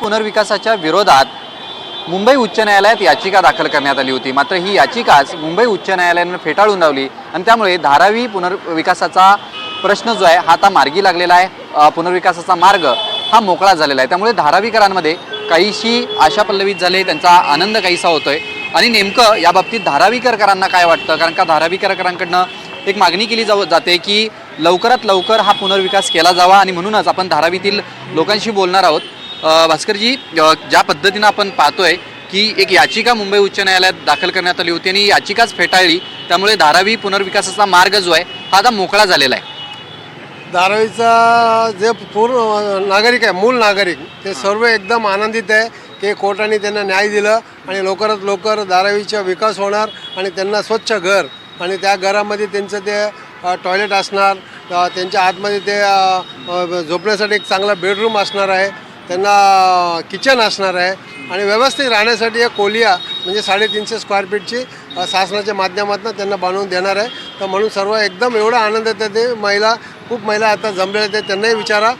पुनर्विकासाच्या विरोधात मुंबई उच्च न्यायालयात याचिका दाखल करण्यात आली होती. मात्र ही याचिकाच मुंबई उच्च न्यायालयानं फेटाळून लावली आणि त्यामुळे धारावी पुनर्विकासाचा प्रश्न जो आहे हा आता मार्गी लागलेला आहे. पुनर्विकासाचा मार्ग हा मोकळा झालेला आहे. त्यामुळे धारावीकरांमध्ये काहीशी आशा पल्लवित झाले त्यांचा आनंद काहीसा होतोय. आणि नेमकं या बाबतीत धारावीकरकरांना काय वाटतं? कारण का धारावीकरकरांकडनं एक मागणी केली जाऊ जाते की लवकरात लवकर हा पुनर्विकास केला जावा आणि म्हणूनच आपण धारावीतील लोकांशी बोलणार आहोत. भास्करजी ज्या पद्धतीनं आपण पाहतोय की एक याचिका मुंबई उच्च न्यायालयात दाखल करण्यात आली होती आणि याचिकाच फेटाळली त्यामुळे धारावी पुनर्विकासाचा मार्ग जो आहे हा आता मोकळा झालेला आहे. धारावीचा जे पूर्ण नागरिक आहे मूळ नागरिक ते सर्व एकदम आनंदित आहे की कोर्टाने त्यांना न्याय दिलं आणि लवकरात लवकर धारावीचा विकास होणार आणि त्यांना स्वच्छ घर आणि त्या घरामध्ये त्यांचं ते टॉयलेट असणार त्यांच्या आतमध्ये ते झोपण्यासाठी एक चांगला बेडरूम असणार आहे. त्यांना किचन असणार आहे. आणि व्यवस्थित राहण्यासाठी एक कोलिया म्हणजे साडेतीनशे स्क्वेअर फीटची शासनाच्या माध्यमातून त्यांना बनवून देणार आहे. तर म्हणून सर्व एकदम एवढा आनंद येते ते महिला खूप महिला आता जमलेल्या आहेत त्यांनाही विचारा.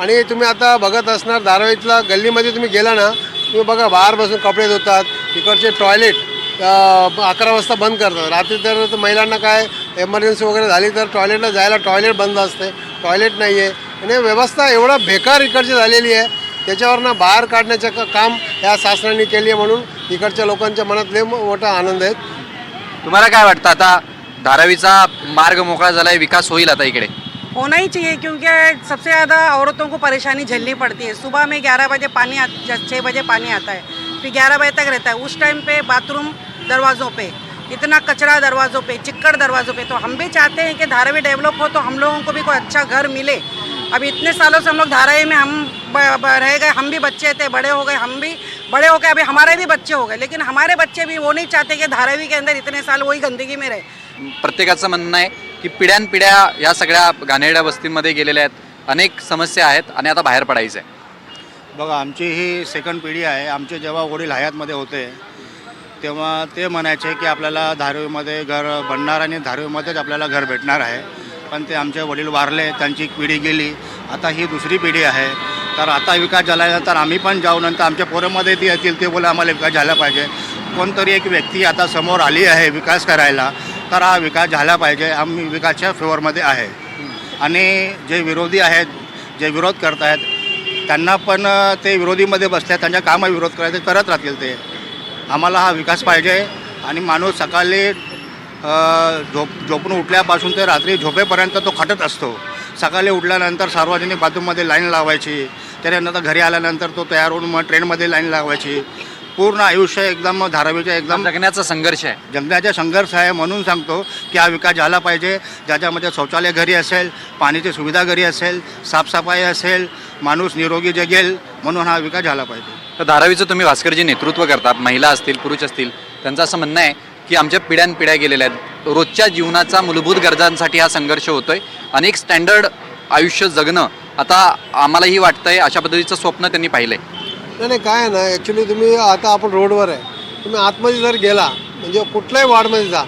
आणि तुम्ही आता बघत असणार धारावीतला गल्लीमध्ये तुम्ही गेला ना तुम्ही बघा बाहेर बसून कपडे धुतात इकडचे टॉयलेट अकरा वाजता बंद करतात. रात्री तर महिलांना काय एमर्जन्सी वगैरे झाली तर टॉयलेटला जायला टॉयलेट बंद असते. टॉयलेट नाही आहे आणि व्यवस्था एवढा बेकार इकडची झालेली आहे. त्याच्यावरनं बाहेर काढण्याचं क- काम या शासनाने केली आहे म्हणून इकडच्या लोकांच्या मनात लय मो- मोठा आनंद आहे. तुम्हाला काय वाटतं? आता धारावीचा मार्ग मोकळा झालाय विकास होईल आता इकडे. होना ही चाहिए क्योंकि सबसे ज़्यादा औरतों को परेशानी झेलनी पड़ती है। सुबह में ग्यारह बजे पानी आ छः बजे पानी आता है फिर ग्यारह बजे तक रहता है। उस टाइम पे बाथरूम दरवाज़ों पे इतना कचरा दरवाज़ों पे चिक्कड़ दरवाज़ों पे तो हम भी चाहते हैं कि धारावी डेवलप हो तो हम लोगों को भी कोई अच्छा घर मिले। अभी इतने सालों से हम लोग धारावी में हम ब- ब- रह गए हम भी बच्चे थे बड़े हो गए हम भी बड़े हो गए अभी हमारे भी बच्चे हो गए लेकिन हमारे बच्चे भी वो नहीं चाहते कि धारावी के अंदर इतने साल वही गंदगी में रहे। प्रत्येकाचं म्हणणं आहे की पिढ्यानपिढ्या या सगळ्या घाणेरड्या वस्तींमध्ये गेलेल्या आहेत अनेक समस्या आहेत आणि आता बाहेर पडायचं आहे. बघा आमची ही सेकंड पिढी आहे आमचे जेव्हा वडील हयातमध्ये होते तेव्हा ते म्हणायचे की आपल्याला धारावीमध्ये घर बनणार आणि धारावीमध्येच आपल्याला घर भेटणार आहे. पण ते आमचे वडील वारले त्यांची पिढी गेली. आता ही दुसरी पिढी आहे. तर आता विकास झाल्यानंतर आम्ही पण जाऊ नंतर आमच्या पोरंमध्ये ते येतील ते बोला आम्हाला विकास झाला पाहिजे. कोणतरी एक व्यक्ती आता समोर आली आहे विकास करायला तर हा विकास झाला पाहिजे. आम्ही विकासच्या फेवरमध्ये आहे. आणि जे विरोधी आहेत जे विरोध करत आहेत त्यांना पण ते विरोधीमध्ये बसल्या त्यांच्या कामं विरोध करायचे करत राहतील ते. आम्हाला हा विकास पाहिजे. आणि माणूस सकाळी झोप झोपून उठल्यापासून ते रात्री झोपेपर्यंत तो खटत असतो. सकाळी उठल्यानंतर सार्वजनिक बाथरूममध्ये लाईन लावायची. त्यानंतर घरी आल्यानंतर तो तयार होऊन मग ट्रेनमध्ये लाईन लावायची. पूर्ण आयुष्य एकदम धारावीच्या एकदम जगण्याचा संघर्ष आहे. जगण्याचा संघर्ष आहे म्हणून सांगतो की हा विकास झाला पाहिजे. ज्याच्यामध्ये शौचालय घरी असेल पाण्याची सुविधा घरी असेल साफसफाई असेल माणूस निरोगी जगेल म्हणून हा विकास झाला पाहिजे. तर धारावीचं तुम्ही भास्करजी नेतृत्व करतात. महिला असतील पुरुष असतील त्यांचं असं म्हणणं आहे की आमच्या पिढ्यानपिढ्या गेलेल्या आहेत. रोजच्या जीवनाचा मूलभूत गरजांसाठी हा संघर्ष होतो आहे अनेक स्टँडर्ड आयुष्य जगणं आता आम्हालाही वाटतं आहे अशा पद्धतीचं स्वप्न त्यांनी पाहिलंय. नाही नाही काय ना ॲक्च्युली तुम्ही आता आपण रोडवर आहे. तुम्ही आतमध्ये जर गेला म्हणजे कुठल्याही वार्डमध्ये जा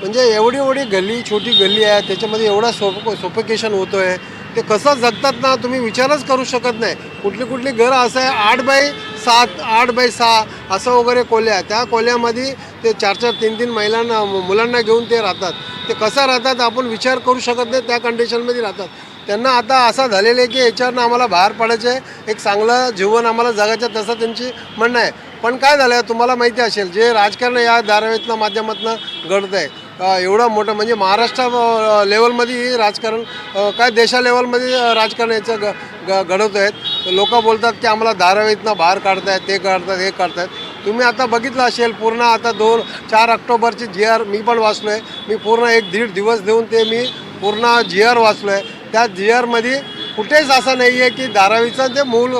म्हणजे एवढी एवढी गल्ली छोटी गल्ली आहे त्याच्यामध्ये एवढा सोप सोफिकेशन होतो आहे ते कसं जगतात ना तुम्ही विचारच करू शकत नाही. कुठली कुठली घरं असं आहे आठ बाय सात आठ बाय सहा असं वगैरे कोल्या त्या कोल्यामध्ये ते चार चार तीन तीन महिलांना मुलांना घेऊन ते राहतात. ते कसं राहतात आपण विचार करू शकत नाही त्या कंडिशनमध्ये राहतात. त्यांना आता असं झालेलं आहे की याच्यावरनं आम्हाला बाहेर पडायचं आहे. एक चांगलं जीवन आम्हाला जगायचं आहे, तसं त्यांची म्हणणं आहे. पण काय झालं आहे तुम्हाला माहिती असेल जे राजकारण या धारावीतनं माध्यमातून घडतं आहे. एवढं मोठं म्हणजे महाराष्ट्र लेवलमध्ये राजकारण काय देशा लेवलमध्ये राजकारण याचं ग घडवत आहेत लोक बोलतात की आम्हाला धारावीतनं बाहेर काढतायत ते काढतात हे काढतायत. तुम्ही आता बघितलं असेल पूर्ण आता दोन चार ऑक्टोबरची जी आर मी पण वाचलो आहे मी पूर्ण एक दीड दिवस देऊन ते मी पूर्ण जी आर वाचलो आहे त्या जी आरमध्ये कुठेच असं नाही आहे की धारावीचं जे मूल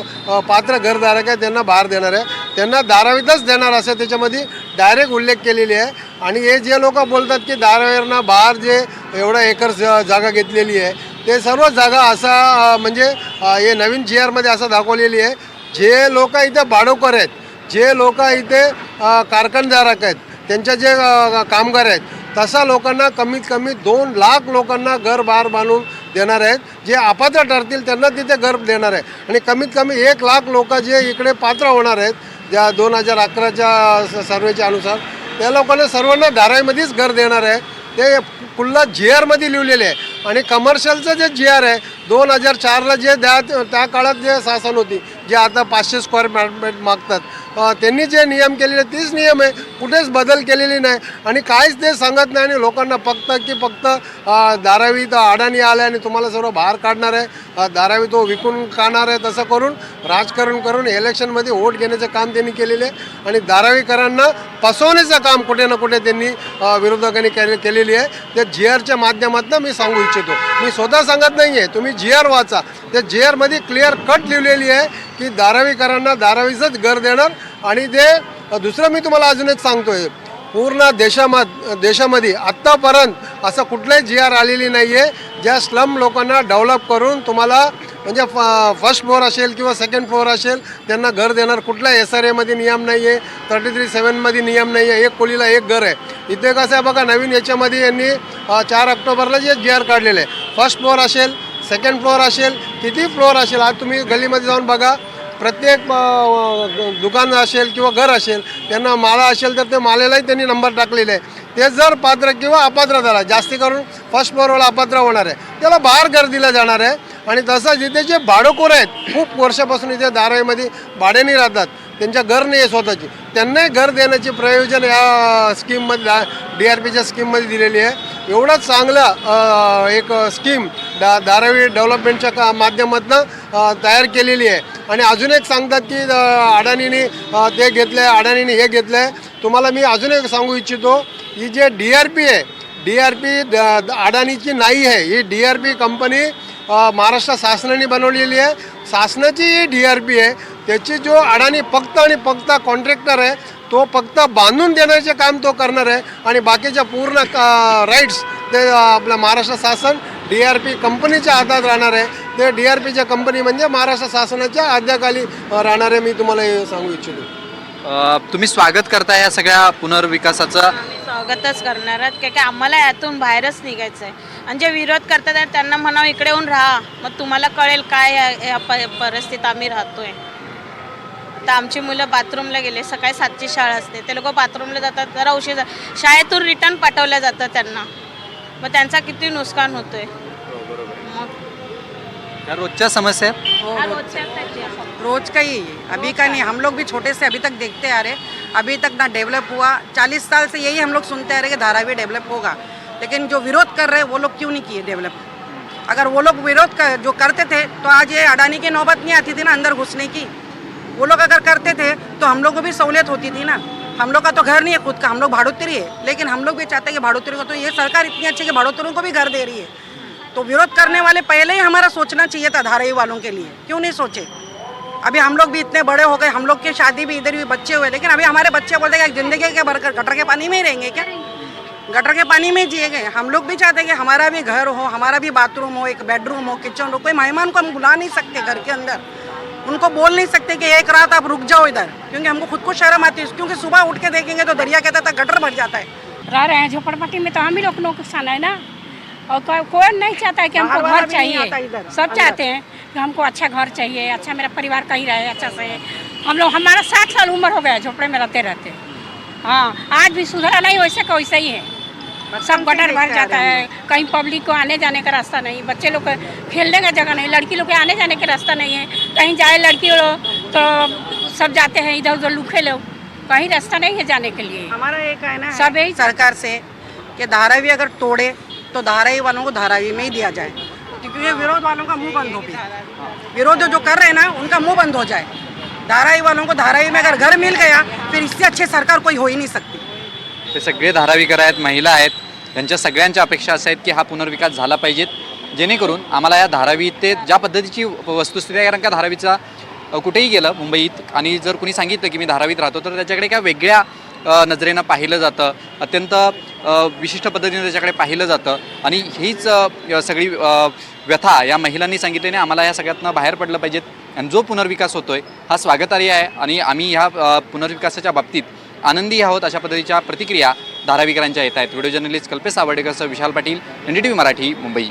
पात्र घरधारक आहे त्यांना बाहेर देणार आहे. त्यांना धारावीतच देणार असं त्याच्यामध्ये डायरेक्ट उल्लेख केलेली आहे. आणि हे जे लोक बोलतात की धारावीवरनं बाहेर जे एवढं एकर जागा घेतलेली आहे ते सर्व जागा असा म्हणजे हे नवीन जी आरमध्ये असं दाखवलेली आहे. जे लोक इथे भाडोकर आहेत जे लोक इथे कारखानदारक आहेत त्यांच्या जे कामगार आहेत तसा लोकांना कमीत कमी दोन लाख लोकांना घर बार बांधून देणार आहेत. जे अपात्र ठरतील त्यांना तिथे घर देणार आहे. आणि कमीत कमी एक लाख लोक जे इकडे पात्र होणार आहेत ज्या दोन हजार अकराच्या सर्वेच्या अनुसार त्या लोकांना सर्वांना धारावीमध्येच घर देणार आहे. ते पुल्ला जी आरमध्ये लिहिलेले आहे. आणि कमर्शियलचं जे जी आर आहे दोन हजार चारला जे द्या त्या काळात जे शासन होती जे आता पाचशे स्क्वेअर फीट मागतात त्यांनी जे नियम केलेले तीच नियम आहे. कुठेच बदल केलेली नाही. आणि काहीच ते सांगत नाही आणि लोकांना फक्त की फक्त अ, धारावी तर अडाणी आले आणि तुम्हाला सर्व बाहेर काढणार आहे. धारावी तो विकून काढणार आहे तसं करून राजकारण करून इलेक्शनमध्ये वोट घेण्याचं काम त्यांनी केलेलं आहे. आणि धारावीकरांना फसवण्याचं काम कुठे ना कुठे त्यांनी विरोधकांनी केले केलेली आहे. त्या जी आरच्या माध्यमातून मी सांगू इच्छितो. मी स्वतः सांगत नाही आहे तुम्ही जी आर वाचा. त्या जी आरमध्ये क्लिअर कट लिहिलेली आहे की धारावीकरांना धारावीचंच घर देणार आणि ते दुसरं मी तुम्हाला अजून एक सांगतोय. पूर्ण देशामध्ये देशामध्ये आत्तापर्यंत असं कुठलंही जी आर आलेली नाही आहे ज्या स्लम लोकांना डेव्हलप करून तुम्हाला म्हणजे फर्स्ट फ्लोअर असेल किंवा सेकंड फ्लोअर असेल त्यांना घर देणार कुठल्या एस आर एमध्ये नियम नाही आहे थर्टी थ्री सेवनमध्ये नियम नाही आहे एक खोलीला एक घर आहे. इथे कसं आहे बघा नवीन याच्यामध्ये यांनी चार ऑक्टोबरला जे जी आर काढलेलं आहे. फर्स्ट फ्लोअर असेल सेकंड फ्लोअर असेल किती फ्लोअर असेल आज तुम्ही गल्लीमध्ये जाऊन बघा. प्रत्येक दुकान असेल किंवा घर असेल त्यांना माळा असेल तर ते मालेलाही त्यांनी नंबर टाकलेले आहे. ते जर पात्र किंवा अपात्र झाला जास्ती करून फर्स्ट फ्लोअरवाला अपात्र होणार आहे. त्याला बाहेर घर दिलं जाणार आहे. आणि तसंच इथे जे भाडोकोर आहेत खूप वर्षापासून इथे धारावीमध्ये भाड्याने राहतात. त्यांच्या घर नाही आहे स्वतःची. त्यांनाही घर देण्याचे प्रयोजन या स्कीममध्ये डी आर पीच्या स्कीममध्ये दिलेली आहे. एवढा चांगलं एक स्कीम दा धारावी डेव्हलपमेंटच्या का माध्यमातून तयार केलेली आहे. आणि अजून एक सांगतात की अडाणीने ते घेतलं आहे अडाणीने हे घेतलं आहे तुम्हाला मी अजून एक सांगू इच्छितो ही जे डी आर पी आहे डी आर पी अडाणीची नाही आहे. ही D R P company Maharashtra शासनाने बनवलेली आहे. शासनाची ही डी आर पी आहे. त्याची जो अडाणी फक्त आणि फक्त कॉन्ट्रॅक्टर आहे तो फक्त बांधून देण्याचे काम तो करणार आहे. आणि बाकीच्या पूर्ण राईट्स ते आपलं महाराष्ट्र शासन डी आर पी कंपनीच्या हातात राहणार आहे. ते डी आर पीच्या कंपनी म्हणजे महाराष्ट्र शासनाच्या आद्याखाली राहणार आहे मी तुम्हाला हे सांगू इच्छितो. तुम्ही स्वागत करताय या सगळ्या पुनर्विकासाचं? स्वागतच करणार आहोत. का की आम्हाला यातून बाहेरच निघायचं आहे आणि जे विरोध करतात आहेत त्यांना म्हणावं इकडे येऊन राहा. मग तुम्हाला कळेल काय या- या प- परिस्थितीत आम्ही राहतोय. आता आमची मुलं बाथरूमला गेले सकाळी सातची शाळा असते. ते लोक बाथरूमला जातात जरा उशीर शाळेतून रिटर्न पाठवलं जातं त्यांना. मग त्यांचा किती नुकसान होतोय. मग? या रोजच्या समस्या आहेत? हा. रोज का ही है अभी का नहीं हम लोग भी छोटे से अभी तक देखते आ रहे अभी तक ना डेवलप हुआ। चालीस साल से यही हम लोग सुनते आ रहे कि धारावी डेवलप होगा। लेकिन जो विरोध कर रहे हैं वो लोग क्यों नहीं किए डेवलप अगर वो लोग विरोध कर जो करते थे तो आज ये अडानी की नौबत नहीं आती थी ना अंदर घुसने की? वो लोग अगर करते थे तो हम लोग को भी सहूलियत होती थी ना। हम लोग का तो घर नहीं है, खुद का। हम लोग भाड़ोतरी है। लेकिन हम लोग भी चाहते हैं कि भाड़ोतरी को तो ये सरकार इतनी अच्छी कि भाड़ोतरों को भी घर दे रही है। तो विरोध करने वाले पहले ही हमारा सोचना चाहिए था धारावी वालों के लिए। क्यों नहीं सोचे? अभी हम लोग भी इतने बड़े हो गए, हम लोग की शादी भी इधर भी बच्चे हुए, लेकिन अभी हमारे बच्चे बोलते हैं ज़िंदगी के भर गटर के पानी में ही रहेंगे क्या? गटर के पानी में जिए गए। हम लोग भी चाहते हैं कि हमारा भी घर हो, हमारा भी बाथरूम हो, एक बेडरूम हो, किचन हो, कोई मेहमान को हम बुला नहीं सकते घर के अंदर। उनको बोल नहीं सकते कि एक रात आप रुक जाओ इधर क्योंकि हमको खुद को शर्म आती है। क्योंकि सुबह उठ के देखेंगे तो दरिया कहता था गटर भर जाता है। रह रहे हैं झोपड़पट्टी में तो हम ही लोग नुकसान है ना। और को, कोई नहीं चाहता है कि हमको घर चाहिए। सब चाहते हैं कि हमको अच्छा घर चाहिए अच्छा मेरा परिवार कहीं रहे अच्छा से। हम लोग हमारा साठ साल उम्र हो गया झोपड़े में रहते रहते हाँ आज भी सुधरा नहीं वैसे का वैसे ही है। सब गटर भर जाता है। कहीं पब्लिक को आने जाने का रास्ता नहीं। बच्चे लोग को खेलने का जगह नहीं लड़की लोग के आने जाने का रास्ता नहीं है। कहीं जाए लड़की लोग तो सब जाते हैं इधर उधर लुखे लोग। कहीं रास्ता नहीं है जाने के लिए। हमारा एक कहना है सब यही सरकार से कि धारावी अगर तोड़े तो धारावी वालों को धारावी में ही दिया जाए। क्योंकि ये विरोध वालों का मुँह बंद हो गया विरोध जो कर रहे हैं ना उनका मुँह बंद हो जाए। धारावी वालों को धारावी में अगर घर मिल गया फिर इससे अच्छे सरकार कोई हो ही नहीं सकती। ते सगळे धारावीकर आहेत महिला आहेत त्यांच्या सगळ्यांच्या अपेक्षा अशा आहेत की हा पुनर्विकास झाला पाहिजेत जेणेकरून आम्हाला या धारावी ते ज्या पद्धतीची वस्तुस्थिती आहे कारण का धारावीचा कुठेही गेलं मुंबईत आणि जर कुणी सांगितलं की मी धारावीत राहतो तर त्याच्याकडे काय वेगळ्या नजरेनं पाहिलं जातं अत्यंत विशिष्ट पद्धतीने त्याच्याकडे पाहिलं जातं. आणि हीच सगळी व्यथा या महिलांनी सांगितल्याने आम्हाला या सगळ्यातनं बाहेर पडलं पाहिजेत. आणि जो पुनर्विकास होतोय हा स्वागतार्ह आहे. आणि आम्ही ह्या पुनर्विकासाच्या बाबतीत आनंदी आहोत अशा पद्धतीच्या प्रतिक्रिया धारावीकरांच्या येत आहेत. Video journalist Kalpesh सावर्डेकरसह Vishal Patil N D T V Marathi Mumbai.